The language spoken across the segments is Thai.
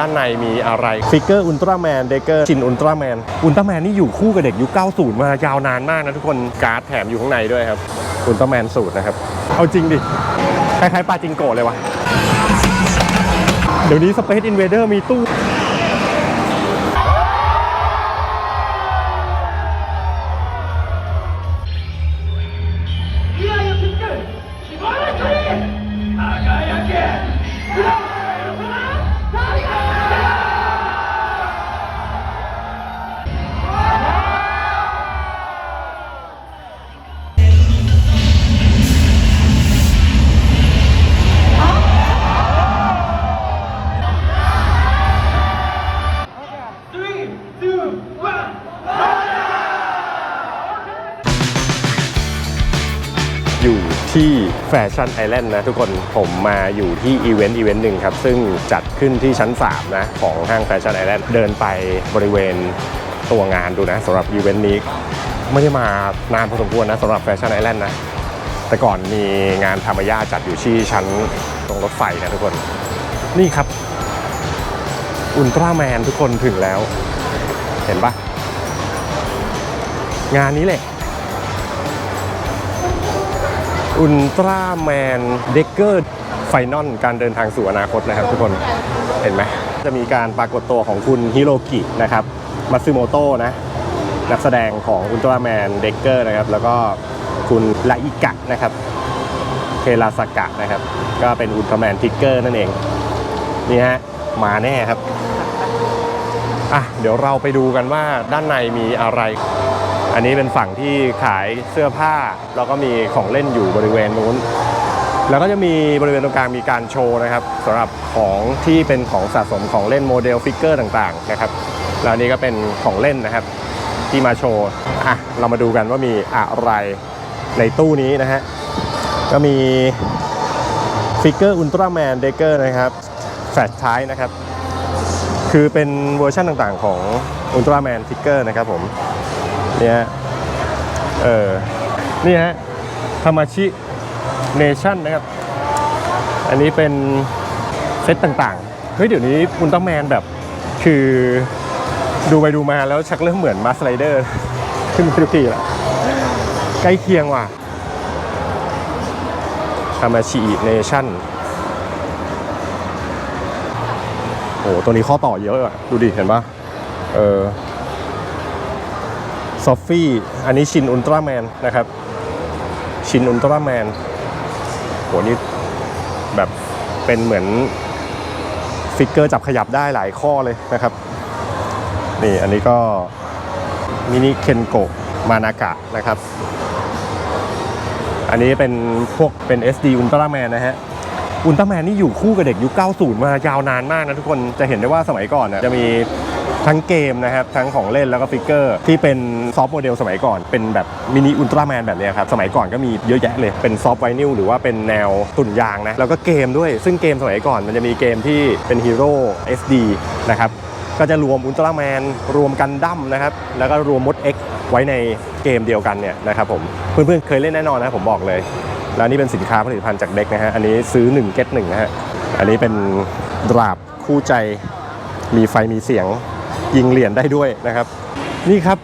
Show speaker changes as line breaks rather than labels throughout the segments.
ด้านในมีอะไรฟิกเกอร์อุลตร้าแมนเดเกอร์ชินอุลตร้าแมนอุลตร้าแมนนี่อยู่คู่กับเด็กยุค 90 มายาวนานมากนะทุกคนการ์ดแถมอยู่ข้างในด้วยครับอุลตร้าแมนสูตรนะครับ เอาจริงดิ คล้ายๆปาจิงโกะเลยวะเดี๋ยวนี้ Space Invader มีตู้ แฟชั่นไอแลนด์นะทุกคนผมมาอยู่ที่อีเวนต์อีเวนต์หนึ่งครับ ซึ่งจัดขึ้นที่ชั้น 3 นะ ของห้างแฟชั่นไอแลนด์เดินไปบริเวณตัวงานดูนะสำหรับอีเวนต์นี้ ไม่ได้มานานพอสมควรนะสำหรับแฟชั่นไอแลนด์นะ แต่ก่อนมีงานธรรมย่าจัดอยู่ที่ชั้นตรงรถไฟนะทุกคน นี่ครับ อุลตร้าแมนทุกคนถึงแล้ว เห็นปะงานนี้แหละ อุลตร้าแมนเดกเกอร์ไฟนอลการเดินทางสู่อนาคตนะครับทุกคนเห็นไหมจะมีการปรากฏตัวของคุณฮิโรกินะครับมัตสึโมโตะนะนักแสดงของอุลตร้าแมนเดกเกอร์นะครับแล้วก็คุณลาอิกะนะครับเทราสกะนะครับ ก็เป็นอุลตร้าแมนทิกเกอร์นั่นเองนี่ฮะมาแน่ครับอะเดี๋ยวเราไปดูกันว่าด้านในมีอะไร อันนี้เป็นฝั่งที่ขายเสื้อผ้า แล้วก็มีของเล่นอยู่บริเวณนู้น แล้วก็จะมีบริเวณตรงกลางมีการโชว์นะครับสำหรับของที่เป็นของสะสมของเล่นโมเดลฟิกเกอร์ต่างๆนะครับแล้วนนี้ก็เป็นของเล่นนะครับ ที่มาโชว์อะเรามาดูกันว่ามีอะไรในตู้นี้นะฮะก็มีฟิกเกอร์อุลตร้าแมนเดเกอร์นะครับแฟลชท้ายนะครับ คือเป็นเวอร์ชันต่างๆของอุลตร้าแมนฟิกเกอร์นะครับผม เนี่ยฮะเออนี่ฮะธรรมชิเนชั่นนะครับ อันนี้เป็นเซตต่างๆ เฮ้ย เดี๋ยวนี้อุลตร้าแมนแบบ คือดูไปดูมาแล้วชักเริ่มเหมือนมาสไลเดอร์ ขึ้นทุกทีละใกล้เคียงว่ะธรรมชิเนชั่นโอ้ตัวนี้ข้อต่อเยอะอะดูดิ เห็นปะเออ ซอฟฟี่อันนี้ชินอุลตร้าแมนนะครับ ชินอุลตร้าแมนโหนี่แบบเป็นเหมือนฟิกเกอร์จับขยับได้หลายข้อเลยนะครับ นี่อันนี้ก็มินิเคนโกะมานากะนะครับ อันนี้เป็นพวกเป็น SD อุลตร้าแมนนะฮะอุลตร้าแมนนี่อยู่คู่กับเด็กยุค 90 มายาวนานมากนะทุกคนจะเห็นได้ว่าสมัยก่อนนะจะมี ทั้งเกมนะครับ ทั้งของเล่นแล้วก็ฟิกเกอร์ ที่เป็นซอฟต์โมเดลสมัยก่อน เป็นแบบมินิอุลตร้าแมนแบบนี้ครับ สมัยก่อนก็มีเยอะแยะเลย เป็นซอฟต์ไวนิลหรือว่าเป็นแนวตุ่นยางนะ แล้วก็เกมด้วย ซึ่งเกมสมัยก่อนมันจะมีเกมที่เป็นฮีโร่ SD นะครับก็จะรวมอุลตร้าแมนรวมกันดั้มนะครับ แล้วก็รวมมด X ไว้ในเกมเดียวกันเนี่ยนะครับผมเพื่อนๆเคยเล่นแน่นอนนะผมบอกเลย แล้วนี่เป็นสินค้าผลิตภัณฑ์จากเด็กนะฮะอันนี้ซื้อ1เก็ตหนึ่งนะฮะอันนี้เป็นดราบคู่ใจมีไฟมีเสียง ยิงเหรียญได้ด้วยนะครับ นี่ครับ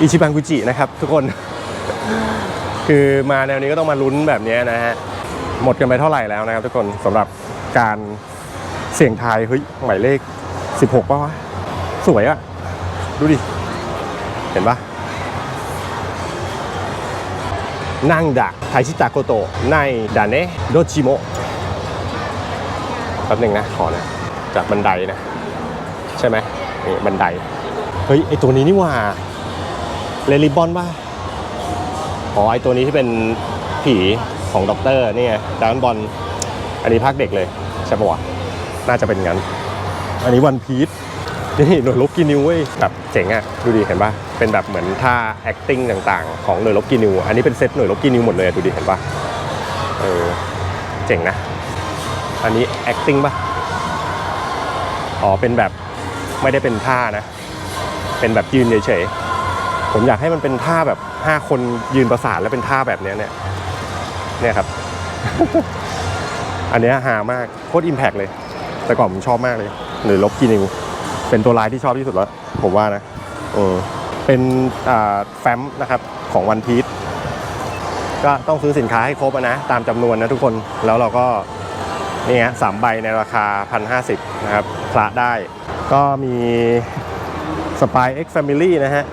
อิชิบังกุจินะครับ ทุกคน คือมาแนวนี้ก็ต้องมาลุ้นแบบนี้นะฮะหมดกันไปเท่าไหร่แล้วนะครับ ทุกคนสำหรับการเสี่ยงทายเฮ้ยหมายเลข 16ป่ะวะสวยอะดูดิ เห็นปะนั่งดะไทชิตะโกโตะในดาเนะโดจิโมะแป๊บหนึ่งนะ ขอนะ จากบันไดนะ ใช่ไหม นี่บันได เฮ้ย ไอตัวนี้นี่หว่าเลลิบอนป่ะ อ๋อ ไอตัวนี้ที่เป็นผีของด็อกเตอร์นี่ไงดานบอล อันนี้ภาคเด็กเลย ใช่ปะวะ น่าจะเป็นงั้น อันนี้วันพีชนี่หน่วยลบกินิวเว้ยแบบเจ๋งอะดูดิเห็นปะเป็นแบบเหมือนท่า acting ต่างๆ ของหน่วยลบกินิว อันนี้เป็นเซตหน่วยลบกินิวหมดเลยอะดูดิเห็นปะเออเจ๋งนะ อันนี้ acting ปะอ๋อเป็นแบบ ไม่ได้เป็นท่านะ เป็นแบบยืนเฉยๆ ผมอยากให้มันเป็นท่าแบบห้าคนยืนประสานแล้วเป็นท่าแบบนี้เนี่ย เนี่ยครับ อันนี้ยฮามากโคตรอิมแพกเลย แต่ก่อนผมชอบมากเลย หรือลบกีนิว เป็นตัวลายที่ชอบที่สุดแล้ว ผมว่านะเออเป็นแฟ้มนะครับของวันพี e ก็ต้องซื้อสินค้าให้ครบนะ ตามจำนวนนะทุกคนแล้วเราก็นี่ฮะสามใบในราคา 1,050นะครับคละได้ ก็มีสปาย X Family นะฮะ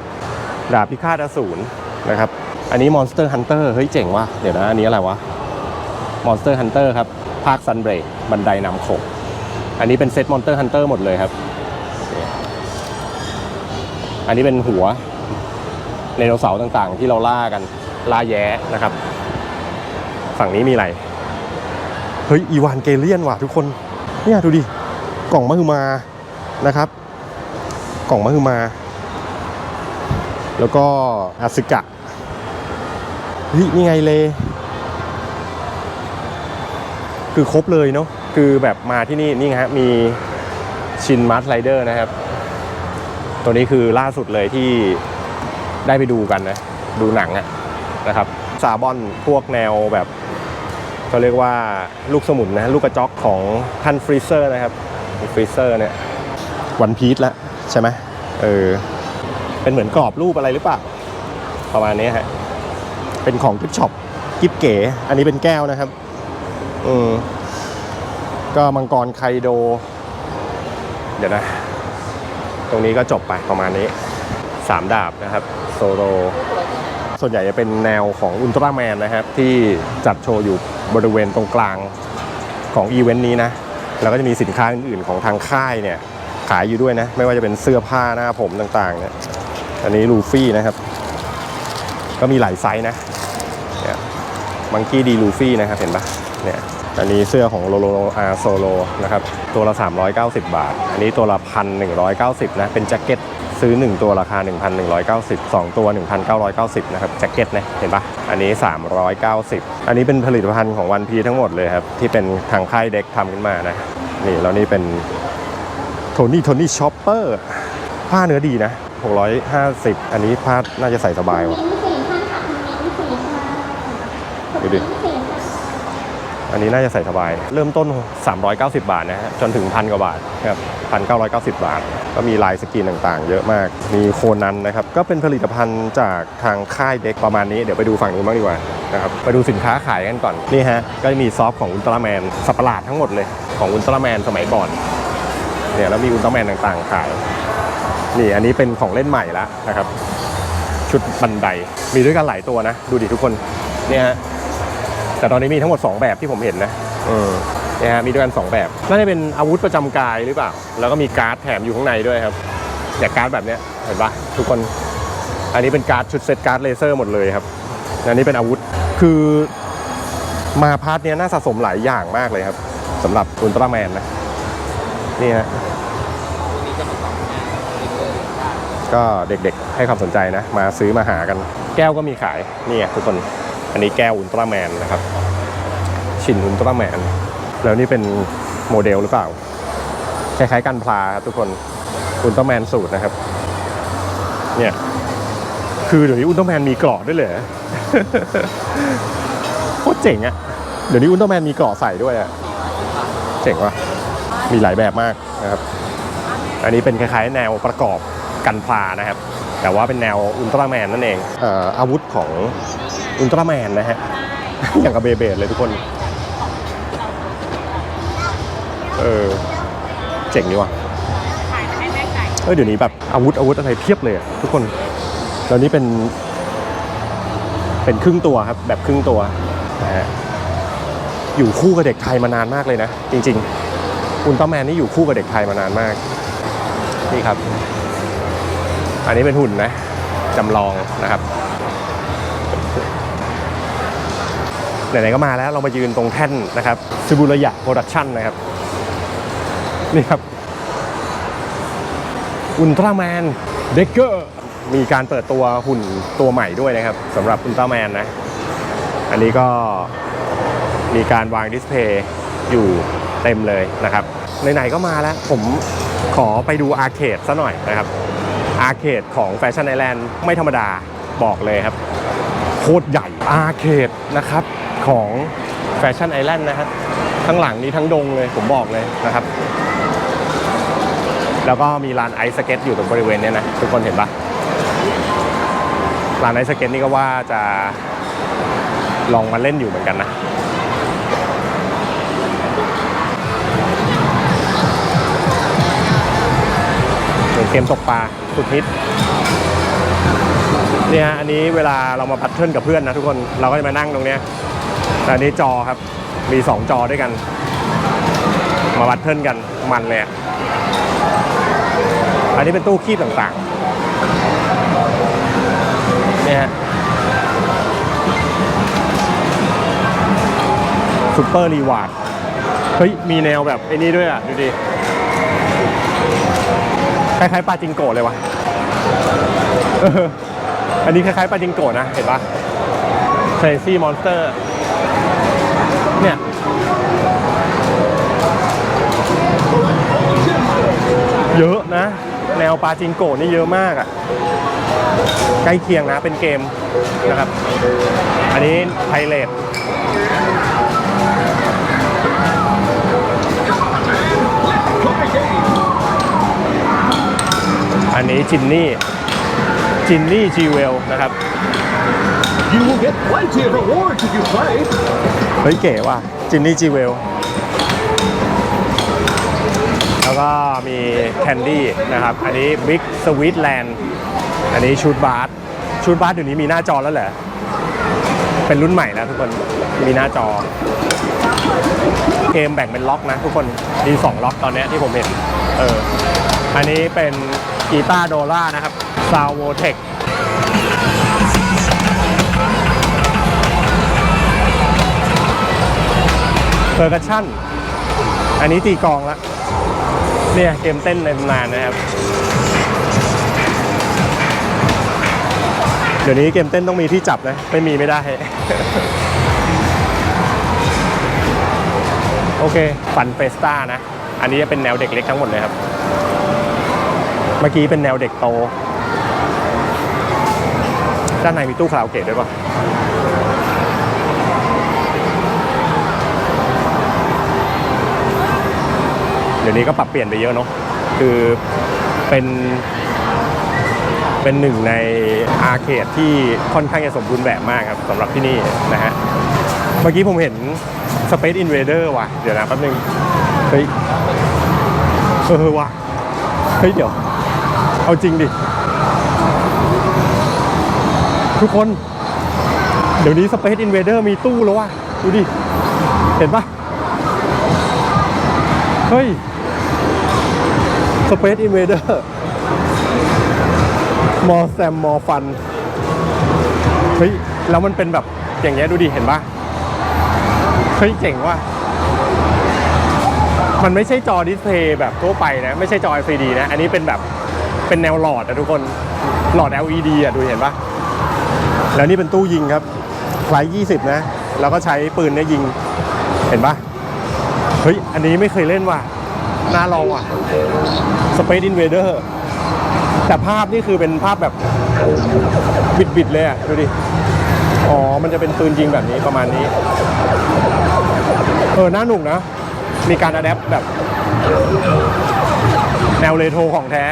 ดาบพิฆาตอสูรนะครับ อันนี้ Monster Hunter เฮ้ยเจ๋งว่ะ เดี๋ยวนะ อันนี้อะไรวะ Monster Hunter ครับ ภาค Sunbreak บันไดนำโขงอันนี้เป็นเซต Monster Hunter หมดเลยครับ อันนี้เป็นหัวไดโนเสาร์ต่างๆ ที่เราล่ากัน ล่าแย้นะครับ ฝั่งนี้มีอะไร เฮ้ย อีวานเกเลียนว่ะทุกคน เนี่ยดูดิ กล่องมหึมา นะครับ กล่องมหึมา แล้วก็อาซึกะเฮ้ยนี่ไงเลยคือครบเลยเนาะคือแบบมาที่นี่นี่ฮะมีชินมาร์ทไรเดอร์นะครับ ตัวนี้คือล่าสุดเลยที่ได้ไปดูกันนะ ดูหนังอะนะครับซาบอนพวกแนวแบบเขาเรียกว่าลูกสมุนนะ ลูกกระจอกของท่านฟรีเซอร์นะครับฟรีเซอร์เนี่ย วันพีชแล้วใช่ไหมเออเป็นเหมือนกรอบรูปอะไรหรือเปล่า ประมาณนี้ฮะเป็นของกิฟช็อปกิฟเก๋อันนี้เป็นแก้วนะครับอืมก็มังกรไคโด เดี๋ยวนะ ตรงนี้ก็จบไปประมาณนี้สามดาบนะครับโซโลส่วนใหญ่จะเป็นแนวของอุลตร้าแมนนะครับ ที่จัดโชว์อยู่บริเวณตรงกลางของอีเวนต์นี้นะ แล้วก็จะมีสินค้าอื่นๆของทางค่ายเนี่ย ขายอยู่ด้วยนะ ไม่ว่าจะเป็นเสื้อผ้าหน้าผมต่างๆเนี่ยอันนี้ลูฟี่นะครับ ก็มีหลายไซส์นะเนี่ยมังกี้ดีลูฟี่นะครับเห็นปะเนี่ยอันนี้เสื้อของโลโลอาโซโลนะครับตัวละ 390 บาท อันนี้ตัวละ 1,190 นะ เป็นแจ็คเก็ตซื้อ 1 ตัวราคา 1,190 2 ตัว 1,990 นะครับแจ็คเก็ตนะเห็นปะอันนี้ 390 อันนี้เป็นผลิตภัณฑ์ของวันพีทั้งหมดเลยครับ ที่เป็นทางค่ายเด็กทำขึ้นมานะ นี่แล้วนี่เป็น โทนี่โทนี่ช็อปเปอร์ผ้าเนื้อดีนะ 650 อันนี้ผ้าน่าจะใส่สบายว่ะดูดิอันนี้น่าจะใส่สบาย เริ่มต้น 390 บาทนะฮะ จนถึงพันกว่าบาทครับ1,990บาท ก็มีลายสกรีนต่างๆ เยอะมาก มีโคนันนะครับ ก็เป็นผลิตภัณฑ์จากทางค่ายเด็กประมาณนี้ เดี๋ยวไปดูฝั่งนู้นบ้างดีกว่านะครับ ไปดูสินค้าขายกันก่อน นี่ฮะ ก็จะมีซอฟต์ของอุลตร้าแมนสับประหลาดทั้งหมดเลย ของอุลตร้าแมนสมัยก่อน เนี่ยแล้วมีอุลตร้าแมนต่างๆขาย นี่อันนี้เป็นของเล่นใหม่แล้วนะครับ ชุดบันไดมีด้วยกันหลายตัวนะ ดูดิทุกคนเนี่ยฮะแต่ตอนนี้มีทั้งหมด 2 แบบที่ผมเห็นนะเออเนี่ยฮะมีด้วยกัน 2 แบบน่าจะเป็นอาวุธประจำกายหรือเปล่า แล้วก็มีการ์ดแถมอยู่ข้างในด้วยครับแต่การ์ดแบบเนี้ยเห็นปะทุกคนอันนี้เป็นการ์ดชุดเซตการ์ดเลเซอร์หมดเลยครับอันนี้เป็นอาวุธคือมาพาร์ทเนี้ยน่าสะสมหลายอย่างมากเลยครับสำหรับอุลตร้าแมนนะ นี่ฮะก็เด็กๆให้ความสนใจนะ มาซื้อมาหากัน แก้วก็มีขายนี่ทุกคนอันนี้แก้วอุลตร้าแมนนะครับ ชินอุลตร้าแมน แล้วนี่เป็นโมเดลหรือเปล่า คล้ายๆกันพลาครับทุกคนอุลตร้าแมนสูตรนะครับ เนี่ยคือเดี๋ยวนี้อุลตร้าแมนมีเกราะด้วยเลยเหรอโคตรเจ๋งอะเดี๋ยวนี้อุลตร้าแมนมีเกราะใส่ด้วยอะเจ๋งว่ะ มีหลายแบบมากนะครับ อันนี้เป็นคล้ายๆ แนวประกอบกันพลานะครับ แต่ว่าเป็นแนวอุลตร้าแมนนั่นเองเออาวุธของอุลตร้าแมนนะฮะ อย่างกับเบเบดเลยทุกคน เออ เจ๋งดีว่ะเออเดี๋ยวนี้แบบอาวุธอาวุธอะไรเพียบเลยอะทุกคนแล้วนี่เป็น เป็นครึ่งตัวครับ แบบครึ่งตัวนะฮะอยู่คู่กับเด็กไทยมานานมากเลยนะ จริง ๆ อุลตร้าแมนนี่อยู่คู่กับเด็กไทยมานานมาก นี่ครับ อันนี้เป็นหุ่นนะจำลองนะครับไหนๆก็มาแล้วเรามายืนตรงแท่นนะครับซูบุระยะโปรดักชั่นนะครับ นี่ครับอุลตร้าแมนเด็กเกอร์มีการเปิดตัวหุ่นตัวใหม่ด้วยนะครับสำหรับอุลตร้าแมนนะ อันนี้ก็มีการวางดิสเพย์อยู่ เต็มเลยนะครับไหนๆก็มาแล้ว ผมขอไปดูอาร์เคดซะหน่อยนะครับอาร์เคดของแฟชั่นไอแลนด์ไม่ธรรมดาบอกเลยครับ โคตรใหญ่อาร์เคดนะครับของแฟชั่นไอแลนด์นะครับข้างหลังนี้ทั้งดงเลยผมบอกเลยนะครับ แล้วก็มีลานไอซ์สเก็ตอยู่ตรงบริเวณนี้นะทุกคนเห็นปะลานไอซ์สเก็ตนี่ก็ว่าจะลองมาเล่นอยู่เหมือนกันนะ เกมตกปลาสุดฮิตเนี่ยฮะอันนี้เวลาเรามาพัดเทิลกับเพื่อนนะทุกคนเราก็จะมานั่งตรงเนี้ยแต่อันนี้จอครับมี 2 จอด้วยกัน มาพัดเทิลกันมันเลยอันนี้เป็นตู้คีบต่างๆเนี่ยฮะซูเปอร์รีวาร์ดเฮ้ยมีแนวแบบไอ้นี่ด้วยอะ ดูดิ คล้ายๆปลาจิงโกะเลยวะเอออันนี้คล้ายๆปลาจิงโกะนะ เห็นปะ Crazy Monster เนี่ยเยอะนะ แนวปลาจิงโกะนี่เยอะมากอะ่ะ ใกล้เคียงนะเป็นเกมนะครับ อันนี้ไพเรต นนี้จินนี่จินนี่จีเวลนะครับ
You will get plenty of rewards if you play.
เฮ้ยเก๋ว่ะจินนี่จีเวลแล้วก็มีแคนดี้นะครับ อันนี้บิ๊กสวีทแลนด์อันนี้ชูดบาร์ชูดบาร์เดี๋ยวนี้มีหน้าจอแล้วเหรอ เป็นรุ่นใหม่นะทุกคนมีหน้าจอ เกมแบ่งเป็นล็อกนะทุกคนมี2ล็อกตอนเนี้ยที่ผมเห็น เออ อันนี้เป็น กีตาร์โดล่านะครับซาวโวเทคเพอร์คัชชั่น อันนี้ตีกองล้วเนี่ยเกมเต้นในตำนานนะครับ เดี๋ยวนี้เกมเต้นต้องมีที่จับนะ ไม่มีไม่ได้ โอเค ฟันเฟสต้านะ อันนี้จะเป็นแนวเด็กเล็กทั้งหมดเลยครับ มื่อกี้เป็นแนวเด็กโต ด้านในมีตู้คาราโอเกะด้วยปะเดี๋ยวนี้ก็ปรับเปลี่ยนไปเยอะเนาะ คือเป็นเป็นหนึ่งในอาร์เคดที่ค่อนข้างจะสมบูรณ์แบบมากครับสำหรับที่นี่นะฮะ เมื่อกี้ผมเห็น Space Invader ว่ะ เดี๋ยวนะแป๊บนึง เฮ้ย เออว่ะ เฮ้ย เดี๋ยว เอาจริงดิ ทุกคน เดี๋ยวนี้ Space Invader มีตู้แล้วว่ะ ดูดิ เห็นปะเฮ้ย Space Invader มอแซมมอฟัน เฮ้ย แล้วมันเป็นแบบอย่างเงี้ยดูดิ เห็นปะเฮ้ย เจ๋งว่ะมันไม่ใช่จอดิสเพย์แบบทั่วไปนะ ไม่ใช่จอ LCD นะ อันนี้เป็นแบบ เป็นแนวหลอดอะทุกคนหลอด LED อะดูเห็นปะแล้วนี่เป็นตู้ยิงครับไฟ20 นะ แล้วก็ใช้ปืนเนี่ยยิงเห็นปะเฮ้ย อันนี้ไม่เคยเล่นว่ะน่าลองว่ะ Space Invader แต่ภาพนี่คือเป็นภาพแบบบิดๆเลยอะ ดูดิ อ๋อ มันจะเป็นปืนยิงแบบนี้ประมาณนี้ เออ น่าหนุกนะ มีการอัดแอปแบบ แนวเรโทรของแท้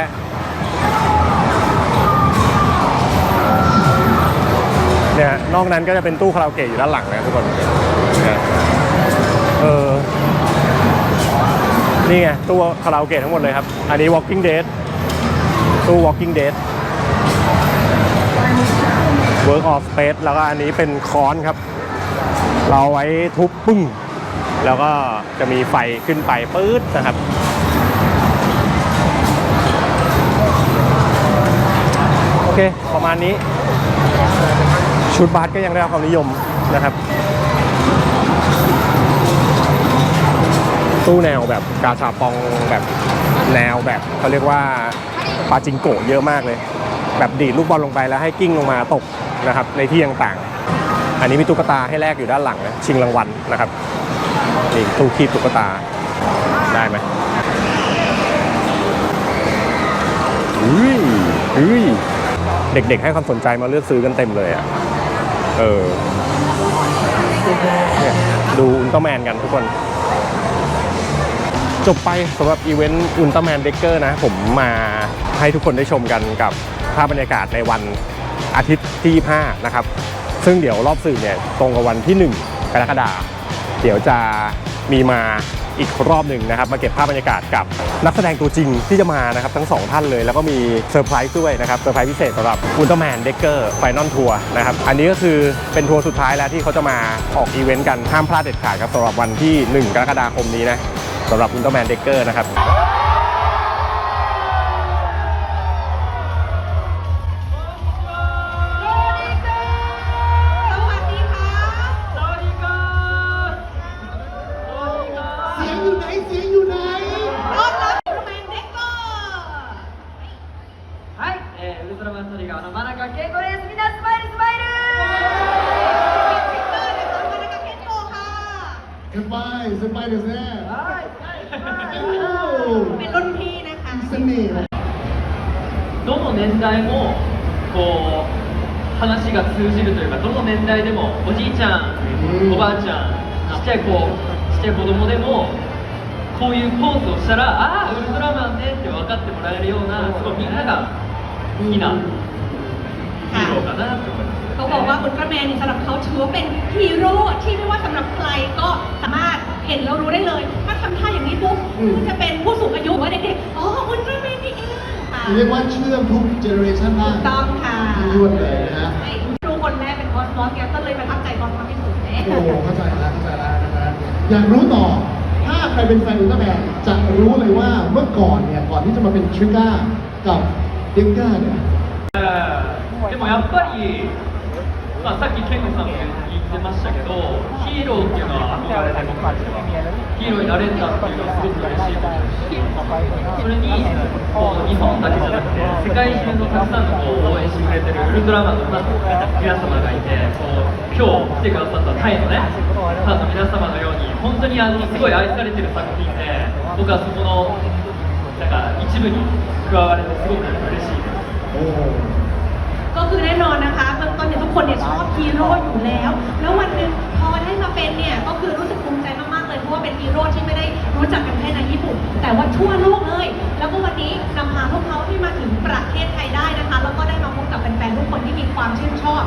เนี่ยนอกนั้นก็จะเป็นตู้คาราโอเกะอยู่ด้านหลังนะทุกคนเนี่ยเออนี่ไงตู้คาราโอเกะทั้งหมดเลยครับ อันนี้ Walking Dead ตู้ Walking Dead Work of Space แล้วก็อันนี้เป็นค้อนครับ เราเอาไว้ทุบปึ้ง แล้วก็จะมีไฟขึ้นไปปื๊ดนะครับ อเค ประมาณนี้ ชุดบาสก็ยังได้รับความนิยมนะครับ ตู้แนวแบบกาชาปองแบบแนวแบบเขาเรียกว่าปาจิงโกะเยอะมากเลย แบบดีดลูกบอลลงไปแล้วให้กิ้งลงมาตกนะครับ ในที่ต่างๆ อันนี้มีตุ๊กตาให้แลกอยู่ด้านหลังนะชิงรางวัลนะครับนี่ตู้คีบตุ๊กตาได้ไหมอุ้ยอุ้ย เด็กๆให้ความสนใจมาเลือกซื้อกันเต็มเลยอะ เออเนี่ยดูอุลตร้าแมนกันทุกคน จบไปสำหรับอีเวนต์อุลตร้าแมนเด็กเกอร์นะ ผมมาให้ทุกคนได้ชมกันกับภาพบรรยากาศในวันอาทิตย์ที่ 5 นะครับ ซึ่งเดี๋ยวรอบสื่อเนี่ยตรงกับวันที่ 1 กรกฎาคมเดี๋ยวจะมีมา อีกรอบหนึ่งนะครับ มาเก็บภาพบรรยากาศกับนักแสดงตัวจริงที่จะมานะครับทั้งสองท่านเลย แล้วก็มีเซอร์ไพรส์ด้วยนะครับเซอร์ไพรส์พิเศษสำหรับอุลตร้าแมนเด็กเกอร์ไฟนอลทัวร์นะครับอันนี้ก็คือเป็นทัวร์สุดท้ายแล้วที่เขาจะมาออกอีเวนต์กันห้ามพลาดเด็ดขาดครับสำหรับวันที่ 1 กรกฎาคมนี้นะสำหรับอุลตร้าแมนเด็กเกอร์นะครับ า
ยสบายですね
はい。
โอ้
เป็นรุ่นพี่นะคะ
เสน่ห์
どの年代もこう話が通じるというかどの年代でもおじいちゃん、
うん
おばあちゃんちっちゃい子ちっちゃい子供でもこういうポーズをしたらああウルトラマンねって分かってもらえるようなすごいみんなが好きなヒーローかなと思います。
เขาบอกว่าอุลตร้าแมนนี่สำหรับเขาถือว่าเป็นฮีโร่ที่ไม่ว่าสำหรับใครก็สามารถ เห็นแล้วรู้ได้เลย ถ้าทำท่าอย่างนี้ปุ๊บจะเป็นผู้สูงอายุหรือว่าเด็กๆ อ๋ออุลตร้าแมนนี่เองค่ะ
เรียกว่าเชื่อมทุกเจเนอเรชันได้
ถูกต้องค่ะ
ยวดเลยนะฮะ
ดูคนแรกเป็นคอสมอสแกก็เลยประทับใจคอสมอสที่สุดเลย
โอ้โหเข้าใจแล้วเข้าใจแล้วนะฮะอยากรู้ต่อ ถ้าใครเป็นแฟนอุลตร้าแมนจะรู้เลยว่าเมื่อก่อนเนี่ยก่อนที่จะมาเป็นทริก้ากับเด็กก้าเนี่ย
でもやっぱり、まあ、さっきケンゴさんも言っ てましたけどヒーローっていうのは憧れて僕たちはヒーローになれたっていうのはすごく嬉しいことですしそれにこう日本だけじゃなくて世界中のたくさんのこう応援してくれてるウルトラマンのファンの皆様がいてこう今日来てくださったタイのねファンの皆様のように本当にあのすごい愛されてる作品で僕はそこのなんか一部に加われてすごく嬉しいです。
โอ้โห
ก็คือแน่นอนนะคะเบื้อง ต้นเนี่ยทุกคนเนี่ยชอบฮีโร่อยู่แล้ว แล้ววันหนึ่งพอได้มาเป็นเนี่ยก็คือรู้สึกภูมิใจมากๆเลยเพราะว่าเป็นฮีโร่ที่ไม่ได้รู้จักกันแค่ในญี่ปุ่น แต่ว่าทั่วโลกเลย แล้วก็วันนี้นำพาพวกเขาให้มาถึงประเทศไทยได้นะคะ แล้วก็ได้มาพบกับแฟนๆทุกคนที่มีความชื่นชอบ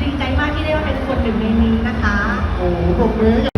ดีใจมากที่ได้มาเป็นส่วนหนึ่งในนี้นะคะ
โอ้โหปรบมือ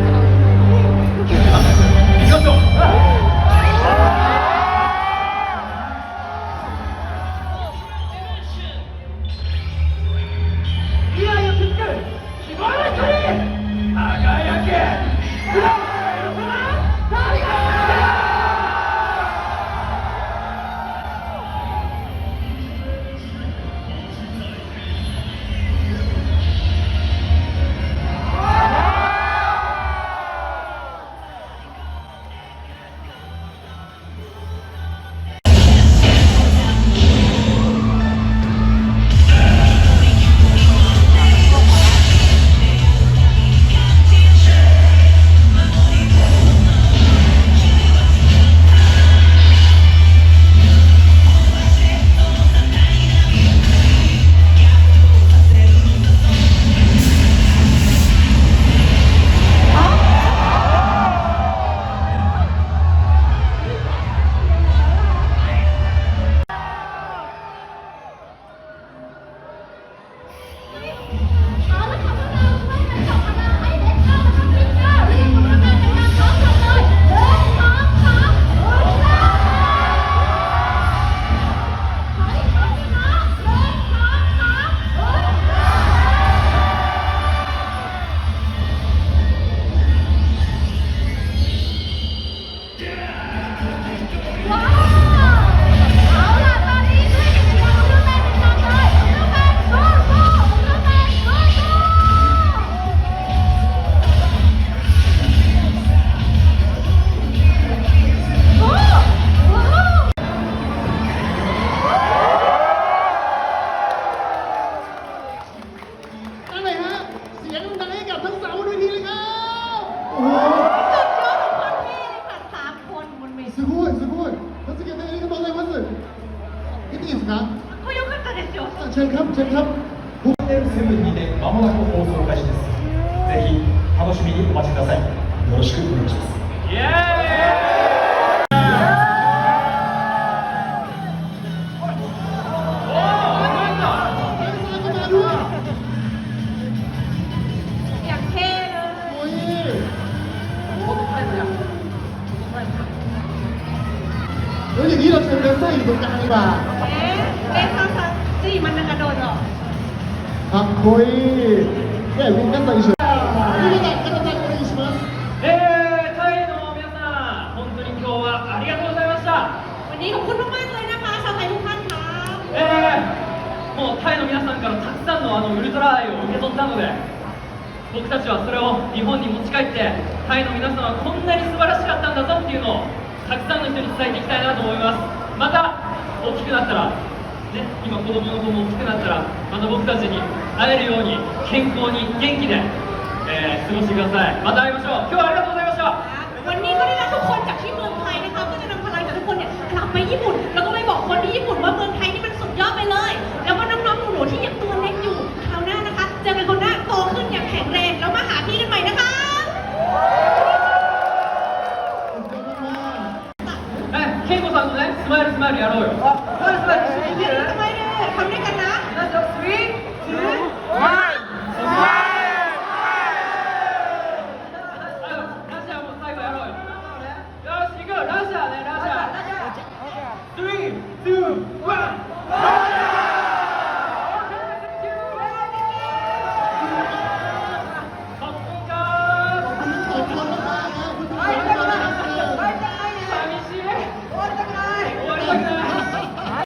ありがとうございます。いいですか？
かっこよかったですよ。チェック
アップ、チェックアップ。ホテル
セブンにてまもなく放送開始です。ぜひ楽しみにお待ちください。よろしくお願いします。
イエ
ーイこい。ねみんなと一緒
もうタイの皆さんからたくさんのあのウルトラ愛を受け取ったので僕たちはそれを日本に持ち帰ってタイの皆さんはこんなに素晴らしかったんだぞっていうのをたくさんの人に伝えていきたいなと思います。また大きくなったらね、今子供の子も大きくなったら、また僕たちに会えるように、健康に元気で、えー過ごしてください。また会いましょう。今日はありがとうございました。
วันนี้ก็ได้รับทุกคนจากที่เมืองไทยนะคะเพื่อจะนำพลังจากทุกคนเนี่ยกลับไปญี่ปุ่น แล้วก็ไปบอกคนที่ญี่ปุ่นว่าเมืองไทยนี่มันสุดยอดไปเลย แล้วก็น้องๆหนูๆที่ยังตัวเล็กอยู่คราวหน้านะคะเจอกันคนหน้าโตขึ้นอย่างแข็งแรงแล้วมาหาพี่กันใหม่นะคะ
え、ケイコさんとね、スマイルスマイルやろうよ。